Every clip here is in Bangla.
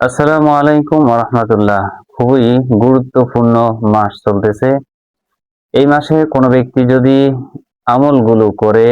আসসালামু আলাইকুম রহমতুল্লাহ খুবই গুরুত্বপূর্ণ মাস চলতেছে। এই মাসে কোনো ব্যক্তি যদি আমলগুলো করে,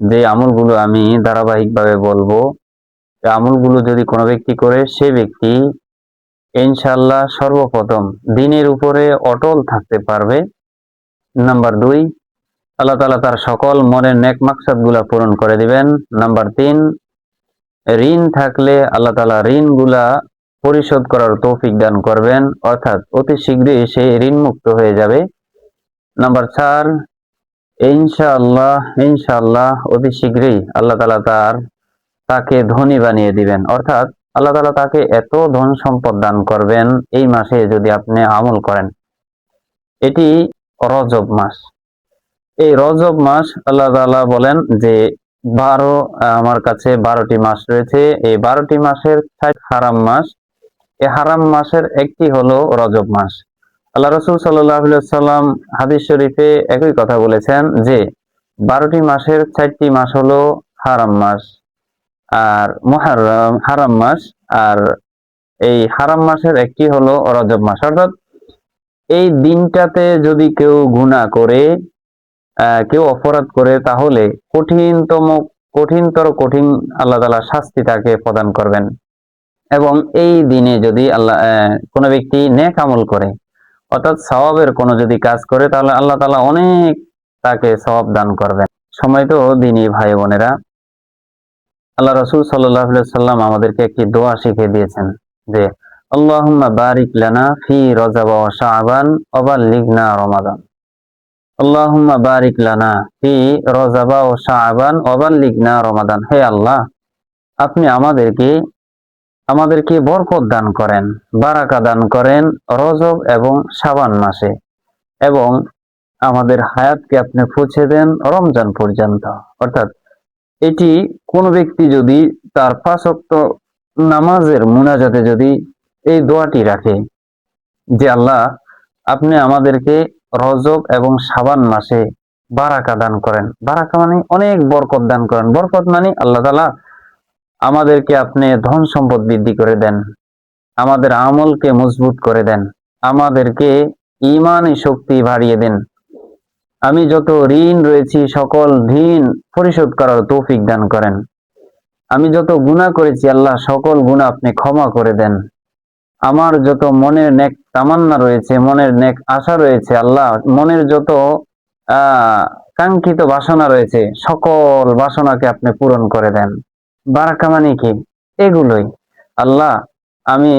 যে আমলগুলো আমি ধারাবাহিকভাবে বলব আমলগুলো যদি কোনো ব্যক্তি করে, সে ব্যক্তি ইনশাল্লাহ সর্বপ্রথম দিনের উপরে অটল থাকতে পারবে। নাম্বার দুই, আল্লাহ তালা তার সকল মনের নেকগুলা পূরণ করে দিবেন। নাম্বার তিন ঋণ থাকলে আল্লাহ তালা ঋণগুলা পরিশোধ করার তৌফিক দান করবেন। অর্থাৎ অতি শীঘ্রই সে ঋণ মুক্ত হয়ে যাবে। নাম্বার চার, ইনশাআল্লাহ ইনশাআল্লাহ অতি শীঘ্রই আল্লাহ তালা তার, তাকে ধনী বানিয়ে দিবেন। অর্থাৎ আল্লাহ তালা তাকে এত ধন সম্পদ দান করবেন এই মাসে যদি আপনি আমল করেন। এটি রজব মাস। এই রজব মাস আল্লাহ তালা বলেন যে বারো, আমার কাছে বারোটি মাস রয়েছে। এই বারোটি মাসের হারাম মাস। এই হারাম মাসের একটি হলো রজব মাস। আল্লাহ রসুল সাল্লাম হাদিস শরীফে একই কথা বলেছেন যে, বারোটি মাসের চারটি মাস হলো হারাম মাস আর মহারম হারাম মাস আর এই হারাম মাসের একটি হলো রজব মাস। অর্থাৎ এই দিনটাতে যদি কেউ গুনাহ করে কেউ অপরাধ করে তাহলে কঠিনতম, কঠিনতর কঠিন আল্লাহ তালা শাস্তি তাকে প্রদান করবেন। এবং এই দিনে যদি আল্লাহ কোনো ব্যক্তি নেক আমল করে, অর্থাৎ সওয়াবের কোনো যদি কাজ করে, তাহলে আল্লাহ তালা অনেক তাকে সওয়াব দান করবেন। সময় তো দিনই, ভাই বোনেরা। আল্লাহ রসুল সাল্লাহ সাল্লাম আমাদেরকে একটি দোয়া শিখিয়ে দিয়েছেন যে, আল্লাহুম্মা বারিক লানা ফি রজাব শাহবান শাবান ওয়াবাল্লিগনা রমাদান। আল্লাহুম্মা বারিক লানা ফি রজাবা ও শাবান ওয়াবাল্লিগনা রমাদান। হে আল্লাহ, আপনি আমাদেরকে আমাদেরকে বরকত দান করেন, বারাকা দান করেন রজব এবং শাবান মাসে এবং আমাদের হায়াতকে আপনি পৌঁছে দেন রমজান পর্যন্ত। অর্থাৎ এটি কোন ব্যক্তি যদি তার পাঁচক্ত নামাজের মুনাজাতে যদি এই দোয়াটি রাখে যে, আল্লাহ, আপনি আমাদেরকে রজব এবং সাবান মাসে বারাকা দান করেন। বারাকা মানে অনেক বরকত দান করেন। বরকত মানে আল্লাহ তালা আমাদেরকে আপনি ধন সম্পদ বৃদ্ধি করে দেন। আমাদের আমলকে মজবুত করে দেন। আমাদেরকে ইমানি শক্তি বাড়িয়ে দেন। আমি যত ঋণ রয়েছি, সকল ঋণ পরিশোধ করার তৌফিক দান করেন। আমি যত গুনাহ করেছি, আল্লাহ সকল গুনাহ আপনি ক্ষমা করে দেন। আমার যত মনের নেক তামান্না রয়েছে, মনের নেক আশা রয়েছে, আল্লাহ, মনের যত কাঙ্ক্ষিত বাসনা রয়েছে, সকল বাসনাকে আপনি পূরণ করে দেন। বারাকা মানে কি? এগুলোই। আল্লাহ, আমি,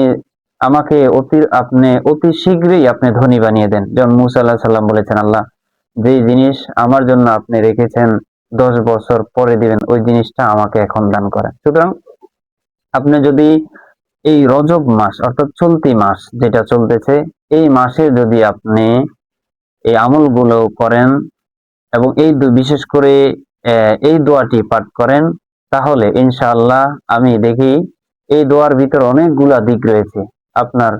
আমাকে অতি, আপনি অতি শীঘ্রই আপনি ধনী বানিয়ে দেন। যেমন মুসা আল্লাহ সাল্লাম বলেছেন, আল্লাহ যে জিনিস আমার জন্য আপনি রেখেছেন, দশ বছর পরে দিবেন, ওই জিনিসটা আমাকে এখন দান করেন। সুতরাং, আপনি যদি এই রজব মাস অর্থাৎ চলতি মাস যেটা চলতেছে, এই মাসে যদি আপনি এই আমলগুলো করেন এবং এই বিশেষ করে এই দোয়াটি পাঠ করেন, তাহলে ইনশাআল্লাহ আমি দেখি এই দোয়ার ভিতর অনেকগুলা দিক রয়েছে। আপনার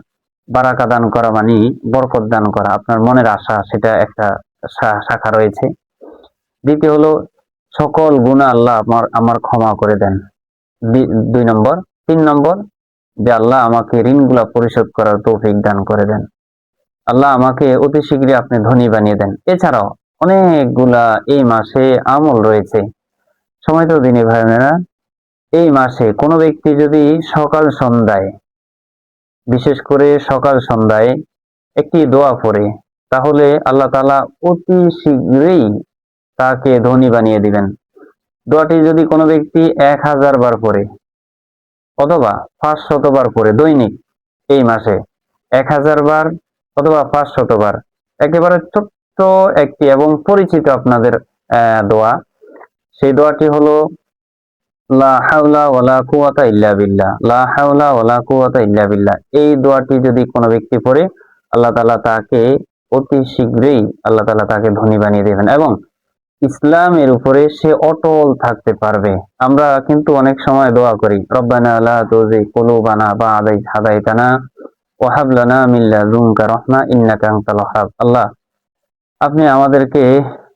বারাকা দান করা মানে বরকত দান করা, আপনার মনের আশা সেটা একটা শাখা রয়েছে। দ্বিতীয় হলো, সকল গুণা আল্লাহ আমার আমার ক্ষমা করে দেন। দুই নম্বর। তিন নম্বর যে আল্লাহ আমাকে ঋণগুলা পরিশোধ করার তৌফিক দান করে দেন। আল্লাহ আমাকে অতি শীঘ্রই আপনি ধনী বানিয়ে দেন। এছাড়াও অনেকগুলা এই মাসে আমল রয়েছে। সময় তো দিনী ভাই বোনেরা, এই মাসে কোনো ব্যক্তি যদি সকাল সন্ধ্যায়, বিশেষ করে সকাল সন্ধ্যায় একটি দোয়া পড়ে, তাহলে আল্লাহ তালা অতি শীঘ্রই তাকে ধনী বানিয়ে দিবেন। দোয়াটি যদি কোনো ব্যক্তি এক হাজার বার পড়ে অথবা পাঁচ শতবার করে দৈনিক এই মাসে এক হাজার বার অথবা পাঁচ শতবার। একেবারে ছোট্ট একটি এবং পরিচিত আপনাদের দোয়া। সেই দোয়াটি হলো, লা হাওলা কুওয়াতা ইল্লা বিল্লাহ। লা হাওলা কুওয়াতা ইল্লা বিল্লাহ। এই দোয়াটি যদি কোনো ব্যক্তি পড়ে, আল্লাহ তাআলা তাকে অতি শীঘ্রই আল্লাহ তাআলা তাকে ধনী বানিয়ে দেবেন এবং ইসলামের উপরে সে অটল থাকতে পারবে। আমরা কিন্তু অনেক সময় দোয়া করি আল্লাহ, আপনি আমাদেরকে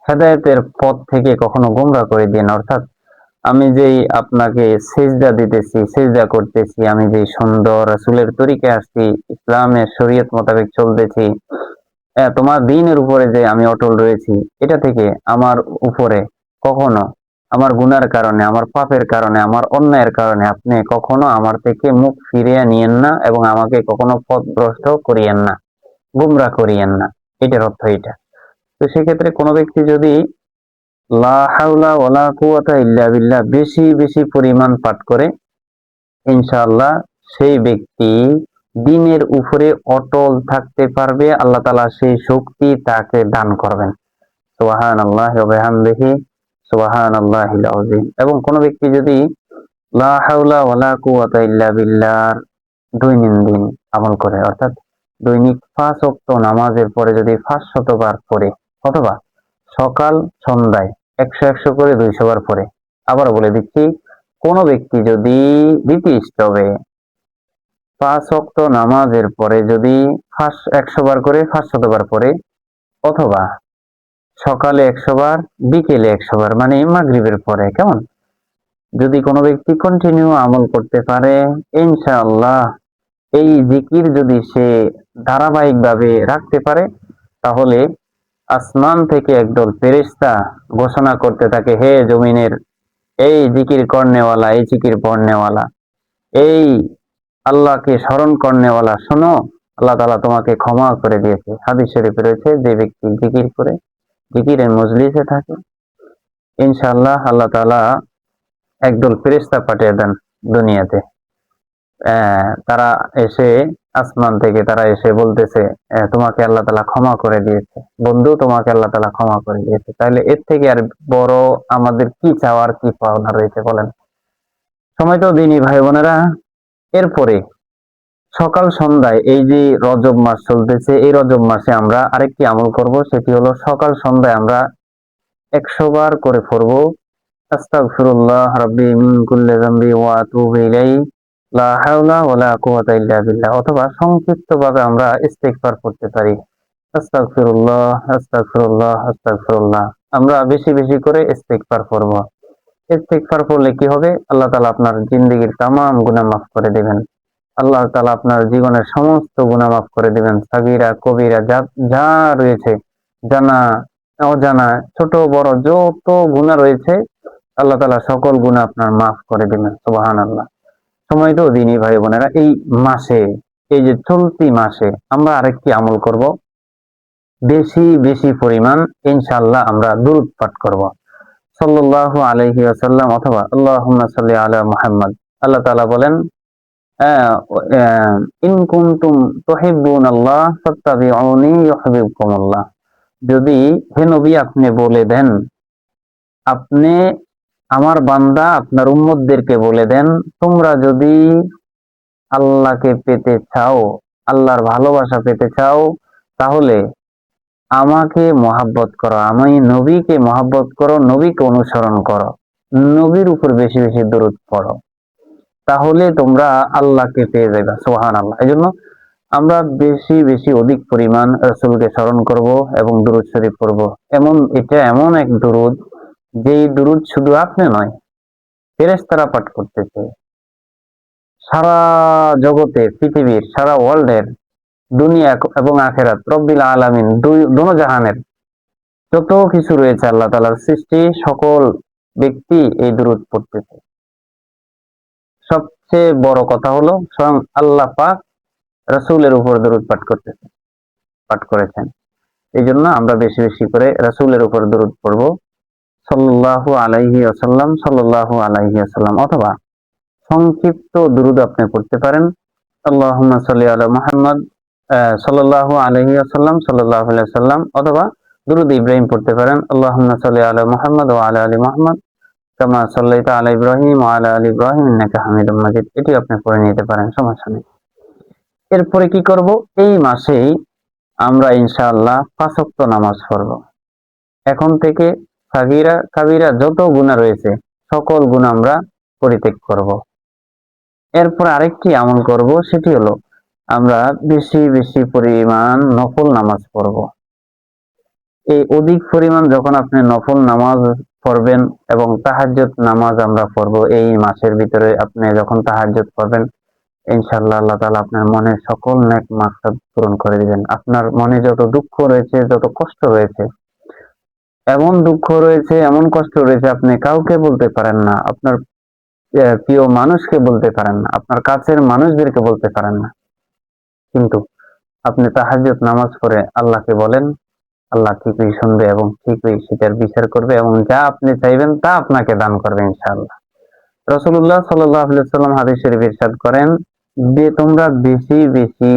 হেদায়েতের পথ থেকে কখনো গোমরা করে দিন অর্থাৎ আমি যেই আপনাকে সেজদা দিতেছি, সেজদা করতেছি, আমি যে সুন্দর রাসূলের তরিকে আসছি, ইসলামের শরীয়ত মোতাবেক চলতেছি তোমার দিনের উপরে যে আমি অটল রয়েছি, এটা থেকে আমার উপরে কখনো আমার গুনার কারণে, আমার পাপের কারণে, আমার অন্যায়ের কারণে আপনি কখনো আমার থেকে মুখ ফিরিয়ে নিয়েন না এবং আমাকে কখনো পথভ্রষ্ট করিয়েন না, গুমরা করিয়েন না। এটার অর্থ এটা। তো সেক্ষেত্রে কোনো ব্যক্তি যদি কুওয়াতা ইল্লা বেশি বেশি পরিমাণ পাঠ করে, ইনশাআল্লাহ সেই ব্যক্তি দিনের উপরে অটল থাকতে পারবে, আল্লাহ তালা সেই শক্তি তাকে দান করবেন। সুবহানাল্লাহি ওয়া বিহামদিহি, সুবহানাল্লাহিল আযীম। এবং কোন ব্যক্তি যদি বিল্লাহ দৈনন্দিন আমল করে, অর্থাৎ দৈনিক পাঁচ ওয়াক্ত নামাজের পরে যদি পাঁচ শতবার পড়ে, অথবা সকাল সন্ধ্যায় একশো একশো করে দুইশো বার পরে আবার বলে দিচ্ছি, কোন ব্যক্তি যদি স্টবে পাঁচ অক্ত নামাজের পরে যদি ফার্স্ট একশো বার করে ফার্স্ট শতবার পরে, অথবা সকালে একশো বার, বিকেলে একশো বার মানে মাগরিবের পরে, কেমন? যদি কোনো ব্যক্তি কন্টিনিউ আমল করতে পারে, ইনশাআল্লাহ এই জিকির যদি সে ধারাবাহিকভাবে রাখতে পারে, তাহলে আসমান থেকে একদল ফেরেশতা ঘোষণা করতে থাকে, হে জমিনের, এই জিকির করনেওয়ালা এই জিকির পড়নেওয়ালা এই আল্লাহকে স্মরণ করনেওয়ালা, শোনো, আল্লাহ তালা তোমাকে ক্ষমা করে দিয়েছে। হাদিস শরীফে রয়েছে, যে ব্যক্তি জিকির করে, জিকিরের মজলিসে থাকে, ইনশাআল্লাহ আল্লাহ তাআলা একদল ফেরেশতা পাঠিয়ে দেন দুনিয়াতে। তারা এসে আসমান থেকে, তারা এসে বলতেছে তোমাকে আল্লাহ তালা ক্ষমা করে দিয়েছে। বন্ধু, তোমাকে আল্লাহ তালা ক্ষমা করে দিয়েছে। তাহলে এর থেকে আর বড় আমাদের কি চাওয়ার, কি পাওনা রয়েছে বলেন? সময় তো দিনই ভাই বোনেরা এরপরে সকাল সন্ধ্যায় এই যে রজব মাস চলতেছে, এই রজব মাসে আমরা আরেকটি আমল করব, সেটি হলো সকাল সন্ধ্যায় আমরা একশো বার করে ওয়ালা কুওয়াতা ইল্লা বিল্লাহ অথবা সংক্ষিপ্তভাবে আমরা ইস্তিগফার করতে পারি, আস্তাগফিরুল্লাহ আস্তাগফিরুল্লাহ আমরা বেশি বেশি করে ইস্তিগফার করব ইস্তেকফার করলে কি হবে? আল্লাহ তালা আপনার জিন্দিগির তামাম গুণা মাফ করে দেবেন। আল্লাহ তালা আপনার জীবনের সমস্ত গুণা মাফ করে দেবেন। সাবিরা কবিরা, যা যা রয়েছে, জানা, অজানা, ছোট, বড়, যত গুণা রয়েছে, আল্লাহ তালা সকল গুণা আপনার মাফ করে দেবেন। সুবাহান আল্লাহ সময় তো দিনই ভাই বোনেরা, এই মাসে, এই যে চলতি মাসে আমরা আরেকটি আমল করব। বেশি বেশি পরিমাণ ইনশাল্লাহ আমরা দুরুদ পাঠ করব। আলাইহি ওয়াসাল্লাম অথবা আল্লাহুম্মা সাল্লি মুহাম্মদ। আল্লাহ তাআলা বলেন যদি হে নবী, আপনি বলে দেন, আপনি আমার বান্দা, আপনার উম্মতদেরকে বলে দেন, তোমরা যদি আল্লাহকে পেতে চাও, আল্লাহর ভালোবাসা পেতে চাও, তাহলে আমাকে মহাব্বত করো, আমি নবীকে মহাব্বত করো, নবীকে অনুসরণ করো, নবীর উপর বেশি বেশি দরুদ পড়ো। তাহলে তোমরা আল্লাহকে পেয়ে যাবে সোহান আল্লাহ এই জন্য আমরা বেশি বেশি অধিক পরিমাণ রসুলকে স্মরণ করব এবং দুরুদ শরীফ পড়ব। এমন, এটা এমন এক দুরুদ, যেই দুরুদ শুধু আপনি নয়, ফেরেশতারা পাঠ করতেছে। সারা জগতে, পৃথিবীর, সারা ওয়ার্ল্ডের দুনিয়া এবং আখেরাত। রব্বিল আলামিন দুই দোনো জাহানের যত কিছু রয়েছে আল্লাহ তাআলার সৃষ্টি সকল ব্যক্তি এই দুরুদ পড়তেছে। সবচেয়ে বড় কথা হলো, স্বয়ং আল্লাহ পাক রাসূলের উপর দরুদ পাঠ করতেছে, পাঠ করেছেন। এই জন্য আমরা বেশি বেশি করে রাসূলের উপর দরুদ পড়ব। সাল্লাল্লাহু আলাইহি আসাল্লাম সাল্লাল্লাহু আলাইহি ওয়াসাল্লাম, অথবা সংক্ষিপ্ত দুরুদ আপনি পড়তে পারেন। আল্লাহ সাল্লি আলা মুহাম্মদ আহ, সাল্লাল্লাহু আলাইহি ওয়াসাল্লাম সাল্লাল্লাহু আলাইহি অথবা দুরুদ ইব্রাহিম পড়তে পারেন। আল্লাহুম্মা সাল্লি আলা মুহাম্মদ ওয়া আলা আলি মুহাম্মদ কামা সাল্লাইতা আলা ইব্রাহিম আলা আলি ইব্রাহিম ইন্নাকা হামিদুম মাজিদ। এটি আপনি পড়ে নিতে পারেন সমস্যা নেই। এরপরে কি করব? এই মাসেই আমরা ইনশাআল্লাহ পাঁচ ওয়াক্ত নামাজ পড়ব। এখন থেকে সাগিরা কাবিরা যত গুনাহ রয়েছে সকল গুণ আমরা পরিত্যাগ করব। এরপর আরেকটি আমল করব সেটি হলো আমরা বেশি বেশি পরিমাণ নফল নামাজ পড়ব। এই অধিক পরিমাণ যখন আপনি নফল নামাজ পড়বেন এবং তাহাজ্জুদ নামাজ আমরা পড়ব, এই মাসের ভিতরে আপনি যখন তাহাজ্জুদ পড়বেন, ইনশাআল্লাহ আল্লাহ তাআলা আপনার মনের সকল নেক মাকসাদ পূরণ করে দিবেন। আপনার মনে যত দুঃখ রয়েছে, যত কষ্ট রয়েছে, এমন দুঃখ রয়েছে, এমন কষ্ট রয়েছে আপনি কাউকে বলতে পারেন না, আপনার প্রিয় মানুষকে বলতে পারেন না, আপনার কাছের মানুষদেরকে বলতে পারেন না। কিন্তু আপনি তাহাজ্জুদ নামাজ পড়ে আল্লাহকে বলেন, আল্লাহ ঠিকই শুনবে এবং ঠিকই সেটার বিচার করবে এবং যা আপনি চাইবেন তা আপনাকে দান করবে ইনশাআল্লাহ। রসুল্লাহ সাল্লাম হাদিস শরীফ ইরশাদ করেন, যে তোমরা বেশি বেশি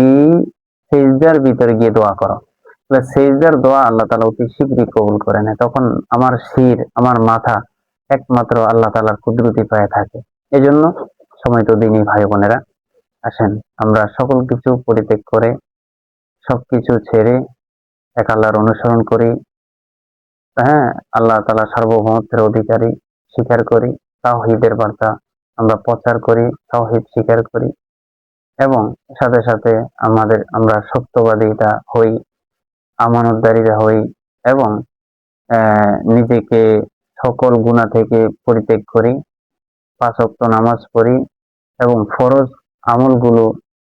সেজদার ভিতরে গিয়ে দোয়া করো। সেজদার দোয়া আল্লাহ তালা অতি শীঘ্রই কবুল করে নেয়। তখন আমার শির, আমার মাথা একমাত্র আল্লাহ তালার কুদরতি পায়ে থাকে। এই জন্য সময় তো দিনই ভাই বোনেরা আসেন। আমরা সকল কিছু পরিত্যাগ করে সবকিছু ছেড়ে এক আল্লাহর অনুসরণ করি। হ্যাঁ আল্লাহ তালা সার্বভৌমত্বের অধিকারী স্বীকার করি, তাওহিদের বার্তা আমরা প্রচার করি, তাওহিদ স্বীকার করি এবং সাথে সাথে আমাদের, আমরা সত্যবাদীটা হই আমানতদারীরা হই এবং নিজেকে সকল গুণা থেকে পরিত্যাগ করি, পাঁচ ওয়াক্ত নামাজ পড়ি এবং ফরজ আমলগুলো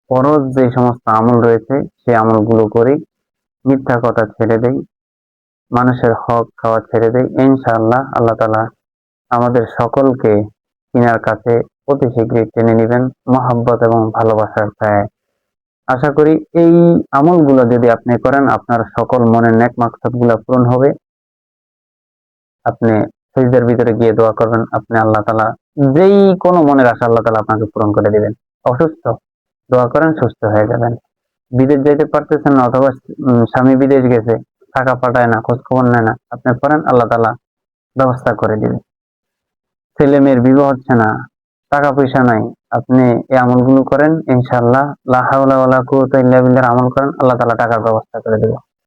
ফরজ যে সমস্ত আমল রয়েছে, সেই আমলগুলো করি মিথ্যা কথা ছেড়ে দেই, মানুষের হক খাওয়া ছেড়ে দেই। ইনশাআল্লাহ আল্লাহ তালা আমাদের সকলকে তিনার কাছে অতি শীঘ্রই টেনে নেবেন মহাব্বত এবং ভালোবাসার ছায়। আশা করি এই আমলগুলো যদি আপনি করেন, আপনার সকল মনের নেক মাকসাদগুলা পূরণ হবে। আপনি সেজদের ভিতরে গিয়ে দোয়া করবেন, আপনি আল্লাহ তালা যেই কোনো মনের আশা আল্লাহ তালা আপনাকে পূরণ করে দিবেন। অসুস্থ, দোয়া করেন সুস্থ হয়ে যাবেন। বিদেশ যেতে পারতেছেন না, অথবা স্বামী বিদেশ গেছে, টাকা পাঠায় না খোঁজ খবর নেয় না, আপনি করেন, আল্লাহ তালা ব্যবস্থা করে দিবে। ছেলে মেয়ের বিবাহ হচ্ছে না, টাকা পয়সা নাই, আপনি এই আমলগুলো করেন, ইনশাআল্লাহ, লা হাওলা ওয়ালা কুওয়াতা ইল্লা বিল্লাহ, আমল করেন, আল্লাহ তালা টাকার ব্যবস্থা করে দেবে।